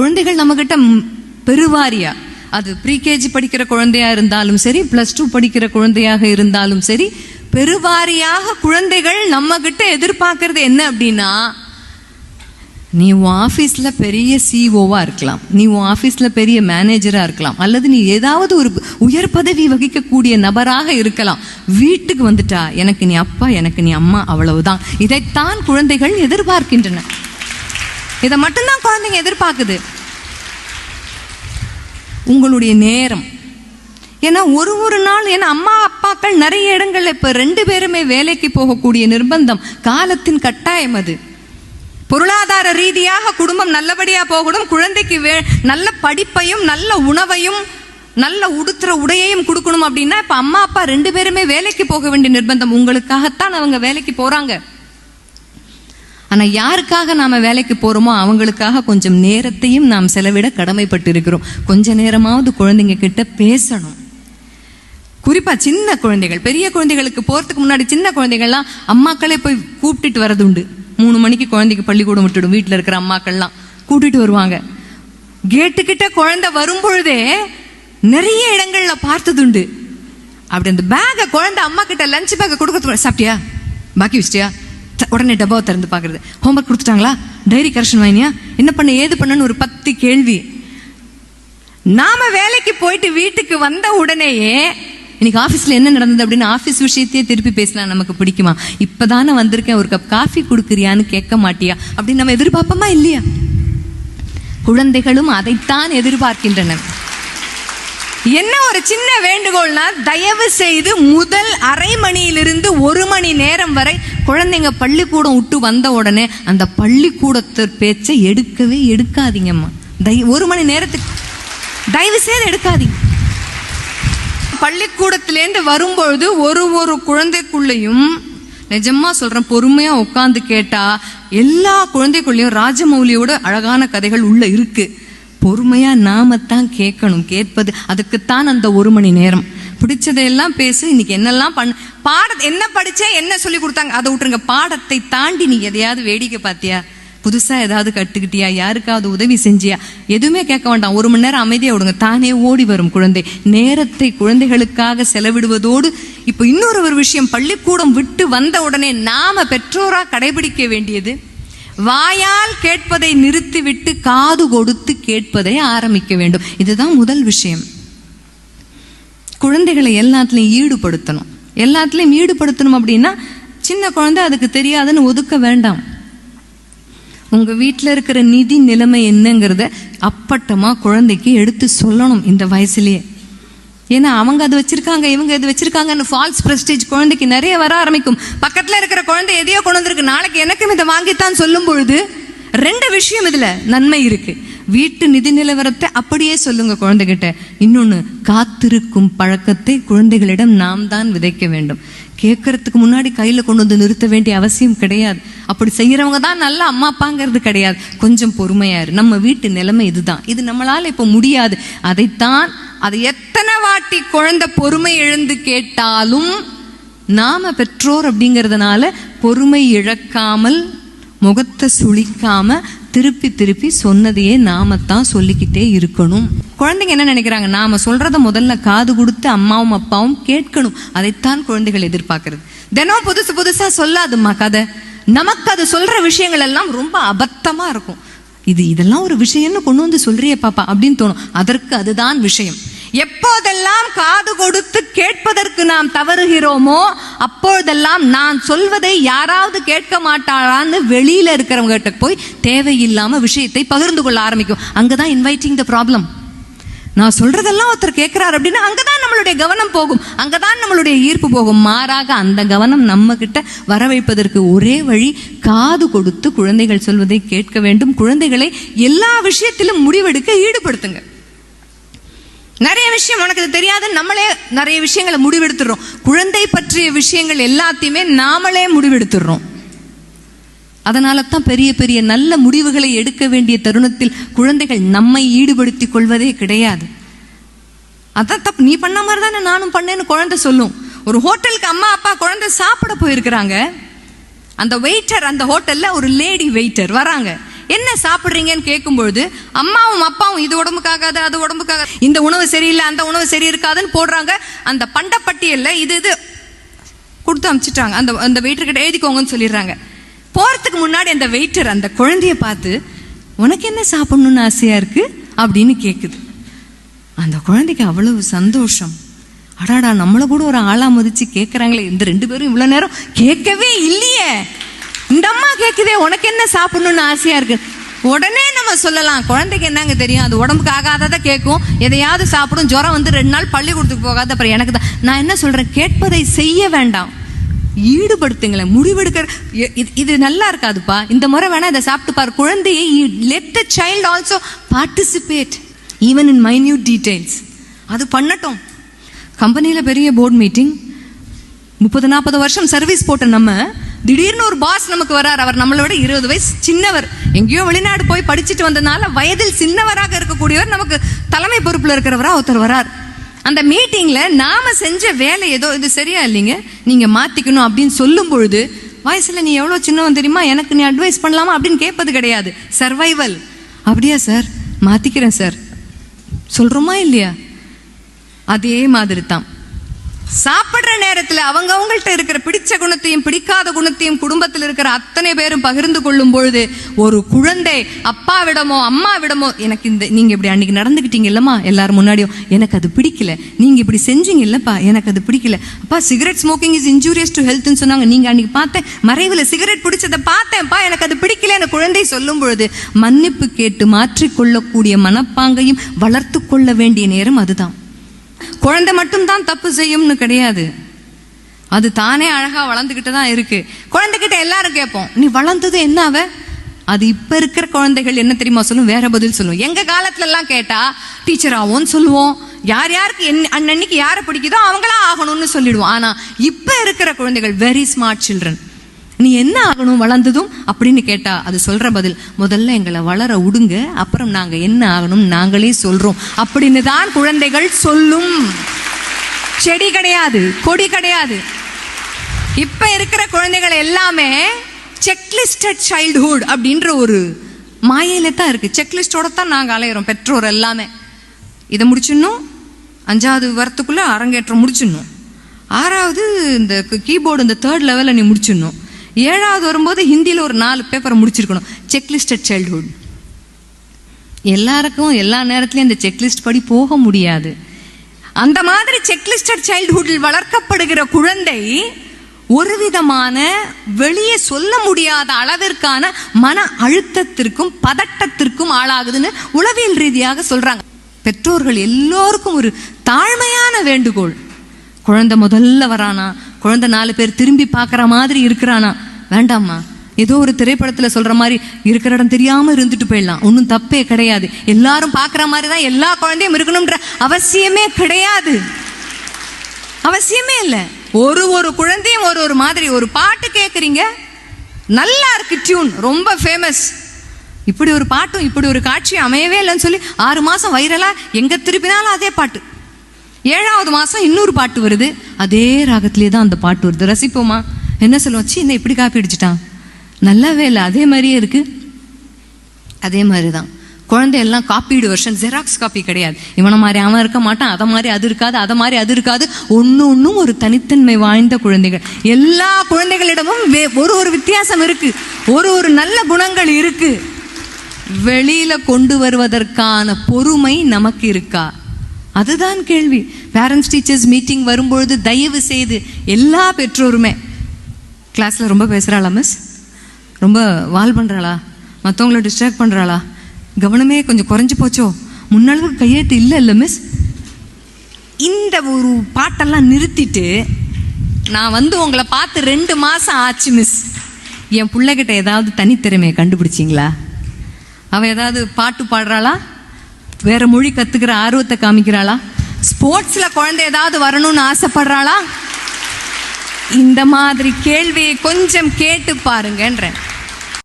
குழந்தைகள் நம்ம கிட்ட பெருவாரியா. அது ப்ரீகேஜி படிக்கிற குழந்தையா இருந்தாலும் சரி பிளஸ் டூ படிக்கிற குழந்தையாக இருந்தாலும் சரி பெருவாரியாக குழந்தைகள் நம்ம கிட்ட எதிர்பார்க்கறது என்ன அப்படின்னா நீ உன் ஆஃபீஸில் பெரிய சிஓவா இருக்கலாம். நீ உன் ஆஃபீஸில் பெரிய மேனேஜராக இருக்கலாம். அல்லது நீ ஏதாவது ஒரு உயர் பதவி வகிக்கக்கூடிய நபராக இருக்கலாம். வீட்டுக்கு வந்துட்டா எனக்கு நீ அப்பா எனக்கு நீ அம்மா அவ்வளவுதான். இதைத்தான் குழந்தைகள் எதிர்பார்க்கின்றன. இதை மட்டும்தான் குழந்தைங்க எதிர்பார்க்குது. உங்களுடைய நேரம். ஏன்னா ஒரு ஒரு நாள் ஏன்னா அம்மா அப்பாக்கள் நிறைய இடங்கள்ல இப்போ ரெண்டு பேருமே வேலைக்கு போகக்கூடிய நிர்பந்தம். காலத்தின் கட்டாயம் அது. பொருளாதார ரீதியாக குடும்பம் நல்லபடியாக போகணும். குழந்தைக்கு வே நல்ல படிப்பையும் நல்ல உணவையும் நல்ல உடுத்துற உடையையும் கொடுக்கணும் அப்படின்னா இப்போ அம்மா அப்பா ரெண்டு பேருமே வேலைக்கு போக வேண்டிய நிர்பந்தம். உங்களுக்காகத்தான் அவங்க வேலைக்கு போகிறாங்க ஆனால் யாருக்காக நாம் வேலைக்கு போகிறோமோ அவங்களுக்காக கொஞ்சம் நேரத்தையும் நாம் செலவிட கடமைப்பட்டு இருக்கிறோம் கொஞ்ச நேரமாவது குழந்தைங்க கிட்ட பேசணும். குறிப்பா சின்ன குழந்தைகள் பெரிய குழந்தைகளுக்கு போறதுக்கு முன்னாடி சின்ன குழந்தைகள்லாம் அம்மாக்களே போய் கூப்பிட்டுட்டு வரது உண்டு மூணு மணிக்கு குழந்தைக்கு பள்ளிக்கூடம் விட்டுடும் வீட்டில் இருக்கிற அம்மாக்கள்லாம் கூட்டிட்டு வருவாங்க. கேட்டுக்கிட்ட குழந்தை வரும்பொழுதே நிறைய இடங்கள்ல பார்த்ததுண்டு. அப்படி அந்த பேக்கை குழந்தை அம்மா கிட்ட லஞ்ச் பேக்கை கொடுக்கறது சாப்பிட்டியா? பாக்கி வச்சிட்டியா? உடனே டப்பாவை திறந்து பார்க்கறது. ஹோம்ஒர்க் கொடுத்துட்டாங்களா? டைரி கரெக்ஷன் வாங்கினியா? என்ன பண்ண ஏது பண்ணன்னு ஒரு பத்து கேள்வி. நாம வேலைக்கு போயிட்டு வீட்டுக்கு வந்த உடனேயே இன்னைக்கு ஆஃபீஸில் என்ன நடந்தது அப்படின்னு ஆஃபீஸ் விஷயத்தையே திருப்பி பேசலாம். நமக்கு பிடிக்குமா? இப்பதானே வந்திருக்கேன். ஒரு கப் காஃபி கொடுக்குறியான்னு கேட்க மாட்டியா? அப்படின்னு நம்ம எதிர்பார்ப்போமா இல்லையா? குழந்தைகளும் அதைத்தான் எதிர்பார்க்கின்றன என்ன ஒரு சின்ன வேண்டுகோள்னா தயவு செய்து முதல் அரை மணியிலிருந்து ஒரு மணி நேரம் வரை குழந்தைங்க பள்ளிக்கூடம் விட்டு வந்த உடனே அந்த பள்ளிக்கூடத்து பேச்சை எடுக்கவே எடுக்காதீங்கம்மா. தய ஒரு மணி நேரத்துக்கு தயவு செய்து எடுக்காதீங்க. பள்ளிக்கூடத்திலேருந்து வரும்பொழுது ஒரு ஒரு குழந்தைக்குள்ளேயும் நிஜமா சொல்றேன் பொறுமையா உட்காந்து கேட்டா எல்லா குழந்தைக்குள்ளேயும் ராஜமௌலியோட அழகான கதைகள் உள்ள இருக்கு. பொறுமையா நாமத்தான் கேட்கணும். கேட்பது அதுக்குத்தான் அந்த ஒரு மணி நேரம். பிடிச்சதையெல்லாம் பேசு இன்னைக்கு என்னெல்லாம் பண்ண பாட என்ன படிச்ச என்ன சொல்லி கொடுத்தாங்க அதை விட்டுருங்க. பாடத்தை தாண்டி நீ எதையாவது வேடிக்கை பார்த்தியா? புதுசா ஏதாவது கட்டுக்கிட்டியா யாருக்காவது உதவி செஞ்சியா? எதுவுமே கேட்க வேண்டாம். ஒரு மணி நேரம் அமைதியா விடுங்க. தானே ஓடி வரும் குழந்தை. நேரத்தை குழந்தைகளுக்காக செலவிடுவதோடு இப்போ இன்னொரு ஒரு விஷயம் பள்ளிக்கூடம் விட்டு வந்த உடனே நாம பெற்றோரா கடைபிடிக்க வேண்டியது வாயால் கேட்பதை நிறுத்திவிட்டு காது கொடுத்து கேட்பதை ஆரம்பிக்க வேண்டும். இதுதான் முதல் விஷயம். குழந்தைகளை எல்லாத்துலேயும் ஈடுபடுத்தணும். எல்லாத்துலேயும் ஈடுபடுத்தணும் அப்படின்னா சின்ன குழந்தை அதுக்கு தெரியாதுன்னு ஒதுக்க வேண்டாம். உங்கள் வீட்டில் இருக்கிற நிதி நிலைமை என்னங்கிறத அப்பட்டமாக குழந்தைக்கு எடுத்து சொல்லணும் இந்த வயசுலேயே. ஏன்னா அவங்க அது வச்சிருக்காங்க இவங்க இது வச்சிருக்காங்கன்னு ஃபால்ஸ் பிரஸ்டேஜ் குழந்தைக்கு நிறைய வர ஆரம்பிக்கும். பக்கத்துல இருக்கிற குழந்தை எதையோ கொண்டு வந்திருக்கு. நாளைக்கு எனக்கும் இதை வாங்கித்தான் சொல்லும் பொழுது ரெண்டு விஷயம் இதுல நன்மை இருக்கு. வீட்டு நிதி நிலவரத்தை அப்படியே சொல்லுங்க குழந்தைகிட்ட. இன்னொன்னு காத்திருக்கும் பழக்கத்தை குழந்தைகளிடம் நாம் தான் விதைக்க வேண்டும். கேட்கறதுக்கு முன்னாடி கையில் கொண்டு வந்து நிறுத்த வேண்டிய அவசியம் கிடையாது. அப்படி செய்கிறவங்க தான் நல்ல அம்மா அப்பாங்கிறது கிடையாது. கொஞ்சம் பொறுமையாரு. நம்ம வீட்டு நிலைமை இதுதான். இது நம்மளால் இப்போ முடியாது. அதைத்தான் அது எத்தனை வாட்டி குழந்தை பொறுமை எழுந்து கேட்டாலும் நாம பெற்றோர் அப்படிங்கிறதுனால பொறுமை இழக்காமல் முகத்தை சுழிக்காம திருப்பி திருப்பி சொன்னதையே நாமத்தான் சொல்லிக்கிட்டே இருக்கணும். குழந்தைங்க என்ன நினைக்கிறாங்க? நாம சொல்றத முதல்ல காது கொடுத்து அம்மாவும் அப்பாவும் கேட்கணும். அதைத்தான் குழந்தைகள் எதிர்பார்க்கறது. தினம் புதுசு புதுசா சொல்லாதும்மா கதை. நமக்கு அது சொல்ற விஷயங்கள் எல்லாம் ரொம்ப அபத்தமா இருக்கும். இது இதெல்லாம் ஒரு விஷயம்னு கொண்டு வந்து சொல்றியே பாப்பா அப்படின்னு தோணும். அதற்கு அதுதான் விஷயம். எப்போதெல்லாம் காது கொடுத்து கேட்பதற்கு நாம் தவறுகிறோமோ அப்பொழுதெல்லாம் நான் சொல்வதை யாராவது கேட்க மாட்டாளான்னு வெளியில இருக்கிறவங்க கிட்ட போய் தேவையில்லாம விஷயத்தை பகிர்ந்து கொள்ள ஆரம்பிக்கும். அங்கதான் இன்வைட்டிங் த ப்ராப்ளம் நான் சொல்றதெல்லாம் ஒருத்தர் கேட்கிறார் அப்படின்னா அங்கதான் நம்மளுடைய கவனம் போகும். அங்கதான் நம்மளுடைய ஈர்ப்பு போகும். மாறாக அந்த கவனம் நம்ம கிட்ட வர வைப்பதற்கு ஒரே வழி காது கொடுத்து குழந்தைகள் சொல்வதை கேட்க வேண்டும். குழந்தைகளை எல்லா விஷயத்திலும் முடிவெடுக்க ஈடுபடுத்துங்க. நிறைய விஷயம் உனக்கு இது தெரியாது நம்மளே நிறைய விஷயங்களை முடிவெடுத்துடுறோம். குழந்தை பற்றிய விஷயங்கள் எல்லாத்தையுமே நாமளே முடிவெடுத்துடுறோம். அதனால தான் பெரிய பெரிய நல்ல முடிவுகளை எடுக்க வேண்டிய தருணத்தில் குழந்தைகள் நம்மை ஈடுபடுத்திக் கொள்வதே கிடையாது. அதான் தப்பு நீ பண்ண மாதிரி தானே நானும் பண்ணேன்னு குழந்தை சொல்லும். ஒரு ஹோட்டலுக்கு அம்மா அப்பா குழந்தை சாப்பிட போயிருக்கிறாங்க. அந்த வெயிட்டர் அந்த ஹோட்டல்ல ஒரு லேடி வெயிட்டர் வராங்க. என்ன சாப்பிடுறீங்கன்னு கேட்கும்பொழுது அம்மாவும் அப்பாவும் இது உடம்புக்காகாது அது உடம்புக்காக இந்த உணவு சரியில்லை அந்த உணவு சரி இருக்காதுன்னு போடுறாங்க. அந்த பண்டப்பட்டியலில் இது இது கொடுத்து அமிச்சிட்டாங்க. அந்த அந்த வெயிட்டர்கிட்ட எழுதிக்கோங்கன்னு சொல்லிடுறாங்க. போகிறதுக்கு முன்னாடி அந்த வெயிட்டர் அந்த குழந்தைய பார்த்து உனக்கு என்ன சாப்பிடணும்னு ஆசையாக இருக்குது அப்படின்னு கேட்குது அந்த குழந்தைக்கு அவ்வளவு சந்தோஷம். அடாடா நம்மளை கூட ஒரு ஆளாக மதிச்சு கேட்குறாங்களே இந்த ரெண்டு பேரும் இவ்வளோ நேரம் கேட்கவே இல்லையே. இந்த அம்மா கேட்குதே உனக்கு என்ன சாப்பிடணும்னு ஆசையா இருக்கு? உடனே நம்ம சொல்லலாம். குழந்தைக்கு என்னங்க தெரியும்? அது உடம்புக்கு ஆகாததை கேட்கும். எதையாவது சாப்பிடும். ஜுரம் வந்து ரெண்டு நாள் பள்ளிக்கூடத்துக்கு போகாத. அப்புறம் எனக்கு தான். நான் என்ன சொல்றேன்? கேட்பதை செய்ய வேண்டாம். ஈடுபடுத்துங்களேன். முடிவெடுக்கிற இது- இது நல்லா இருக்காதுப்பா. இந்த முறை வேணா இதை சாப்பிட்டு பாரு. குழந்தையை let the child also participate even in minute details அது பண்ணட்டும். கம்பெனியில் பெரிய போர்ட் மீட்டிங் முப்பது நாற்பது வருஷம் சர்வீஸ் போட்ட நம்ம திடீர்னு ஒரு பாஸ் நமக்கு வரார். அவர் நம்மளை விட இருபது வயசு சின்னவர். எங்கேயோ வெளிநாடு போய் படிச்சுட்டு வந்ததுனால வயதில் சின்னவராக இருக்கக்கூடியவர் நமக்கு தலைமை பொறுப்பில் இருக்கிறவராக ஒருத்தர் வரார். அந்த மீட்டிங்கில் நாம் செஞ்ச வேலை ஏதோ இது சரியா இல்லைங்க? நீங்கள் மாற்றிக்கணும் அப்படின்னு சொல்லும் பொழுது வயசில் நீ எவ்வளோ சின்னவன் தெரியுமா? எனக்கு நீ அட்வைஸ் பண்ணலாமா? அப்படின்னு கேட்பது கிடையாது. சர்வைவல் அப்படியா சார் மாற்றிக்கிறேன் சார் சொல்கிறோமா இல்லையா? அதே மாதிரி தான் சாப்பிடுற நேரத்துல அவங்க அவங்கள்ட்ட இருக்கிற பிடிச்ச குணத்தையும் பிடிக்காத குணத்தையும் குடும்பத்தில் இருக்கிற அத்தனை பேரும் பகிர்ந்து கொள்ளும் பொழுது ஒரு குழந்தை அப்பாவிடமோ அம்மாவிடமோ எனக்கு இந்த நீங்க இப்படி அன்னைக்கு நடந்துகிட்டீங்க இல்லம்மா எல்லாரும் முன்னாடியும் எனக்கு அது பிடிக்கல. நீங்க இப்படி செஞ்சீங்க இல்லப்பா எனக்கு அது பிடிக்கல. அப்பா cigarette smoking is injurious to ஹெல்த்னு சொன்னாங்க. நீங்க அன்னைக்கு பார்த்தேன் மறைவுல சிகரெட் பிடிச்சதை பார்த்தேன்ப்பா எனக்கு அது பிடிக்கல என குழந்தை சொல்லும் பொழுது மன்னிப்பு கேட்டு மாற்றிக்கொள்ளக்கூடிய மனப்பாங்கையும் வளர்த்து கொள்ள வேண்டிய நேரம் அதுதான். குழந்தை மட்டும்தான் தப்பு செய்யும்னு கிடையாது. அது தானே அழகா வளர்ந்துக்கிட்டு தான் இருக்கு. குழந்தைகிட்ட எல்லாரும் கேட்போம் நீ வளர்ந்தது என்ன அவ? அது இப்ப இருக்கிற குழந்தைகள் என்ன தெரியுமா சொல்லும்? வேற பதில் சொல்லும். எங்க காலத்துல எல்லாம் கேட்டா டீச்சர் ஆவோம்னு சொல்லுவோம். யார் யாருக்கு என் அன்னன்னைக்கு யாரை பிடிக்குதோ அவங்களா ஆகணும்னு சொல்லிடுவோம். ஆனா இப்ப இருக்கிற குழந்தைகள் வெரி ஸ்மார்ட் சில்ட்ரன் நீ என்ன ஆகணும் வளர்ந்ததும்? அப்படின்னு கேட்டா அது சொல்ற பதில் முதல்ல எங்களை வளர விடுங்க அப்புறம் நாங்க என்ன ஆகணும் நாங்களே சொல்றோம். அப்படின்னு தான் குழந்தைகள் சொல்லும். செடி கிடையாது கொடி கிடையாது. இப்ப இருக்கிற குழந்தைகள் எல்லாமே செக்லிஸ்டட் சைல்ட்ஹுட் அப்படின்ற ஒரு மாயையில தான் இருக்கு. செக்லிஸ்டோட தான் நாங்கள் அலையிறோம் பெற்றோர் எல்லாமே. இதை முடிச்சிடணும் அஞ்சாவது வரத்துக்குள்ள அரங்கேற்றம் முடிச்சிடணும். ஆறாவது இந்த கீபோர்டு இந்த தேர்ட் லெவலில் நீ முடிச்சிடணும். ஏழாவது வரும்போது ஹிந்தியில் ஒரு நாலு பேப்பரை முடிச்சிருக்கணும். செக்லிஸ்டட் சைல்ட்ஹுட் எல்லாருக்கும் எல்லா நேரத்துலையும் இந்த செக்லிஸ்ட் படி போக முடியாது. அந்த மாதிரி செக்லிஸ்டட் சைல்ட்ஹுட்டில் வளர்க்கப்படுகிற குழந்தை ஒரு விதமான வெளியே சொல்ல முடியாத அளவிற்கான மன அழுத்தத்திற்கும் பதட்டத்திற்கும் ஆளாகுதுன்னு உளவியல் ரீதியாக சொல்றாங்க. பெற்றோர்கள் எல்லோருக்கும் ஒரு தாழ்மையான வேண்டுகோள். குழந்தை முதல்ல வரானா? குழந்தை நாலு பேர் திரும்பி பார்க்குற மாதிரி இருக்கிறானா? வேண்டாம்மா. ஏதோ ஒரு திரைப்படத்தில் சொல்கிற மாதிரி இருக்கிற இடம் தெரியாமல் இருந்துட்டு போயிடலாம். ஒன்றும் தப்பே கிடையாது. எல்லாரும் பார்க்குற மாதிரி தான் எல்லா குழந்தையும் இருக்கணும்ன்ற அவசியமே கிடையாது. அவசியமே இல்லை. ஒரு ஒரு குழந்தையும் ஒரு ஒரு மாதிரி ஒரு பாட்டு கேட்குறீங்க நல்லா இருக்கு டியூன் ரொம்ப ஃபேமஸ் இப்படி ஒரு பாட்டும் இப்படி ஒரு காட்சியும் அமையவே இல்லைன்னு சொல்லி ஆறு மாதம் வைரலாக எங்கே திருப்பினாலும் அதே பாட்டு. ஏழாவது மாதம் இன்னொரு பாட்டு வருது. அதே ராகத்திலே தான் அந்த பாட்டு வருது. ரசிப்போமா? என்ன சொல்லுவோம் சி என்ன இப்படி காப்பி அடிச்சிட்டான். நல்லாவே இல்லை அதே மாதிரியே இருக்கு. அதே மாதிரி தான் குழந்தை எல்லாம் காப்பீடு வருஷன் ஜெராக்ஸ் காப்பி கிடையாது. இவனை மாதிரி அவன் இருக்க மாட்டான் அதை மாதிரி அது இருக்காது அதை மாதிரி அது இருக்காது. ஒன்று ஒன்றும் ஒரு தனித்தன்மை வாய்ந்த குழந்தைகள். எல்லா குழந்தைகளிடமும் வே- ஒரு ஒரு வித்தியாசம் இருக்கு. ஒரு ஒரு நல்ல குணங்கள் இருக்கு. வெளியில கொண்டு வருவதற்கான பொறுமை நமக்கு இருக்கா? அதுதான் கேள்வி. பேரண்ட்ஸ் டீச்சர்ஸ் மீட்டிங் வரும்பொழுது தயவு செய்து எல்லா பெற்றோருமே கிளாஸில் ரொம்ப பேசுகிறாளா மிஸ் ரொம்ப வால் பண்ணுறாளா மற்றவங்கள டிஸ்ட்ராக்ட் பண்ணுறாளா கவனமே கொஞ்சம் குறைஞ்சி போச்சோ? முன்னளவுக்கு கையெழுத்து இல்லை இல்லை மிஸ் இந்த ஒரு பாட்டெல்லாம் நிறுத்திட்டு நான் வந்து உங்களை பார்த்து ரெண்டு மாதம் ஆச்சு மிஸ் என் பிள்ளைகிட்ட ஏதாவது தனித்திறமையை கண்டுபிடிச்சிங்களா? அவள் ஏதாவது பாட்டு பாடுறாளா? வேற மொழி கற்றுக்கிற ஆர்வத்தை காமிக்கிறாளா? ஸ்போர்ட்ஸில் குழந்தை ஏதாவது வரணும்னு ஆசைப்படுறாளா? இந்த மாதிரி கேள்வியை கொஞ்சம் கேட்டு பாருங்கன்றேன்.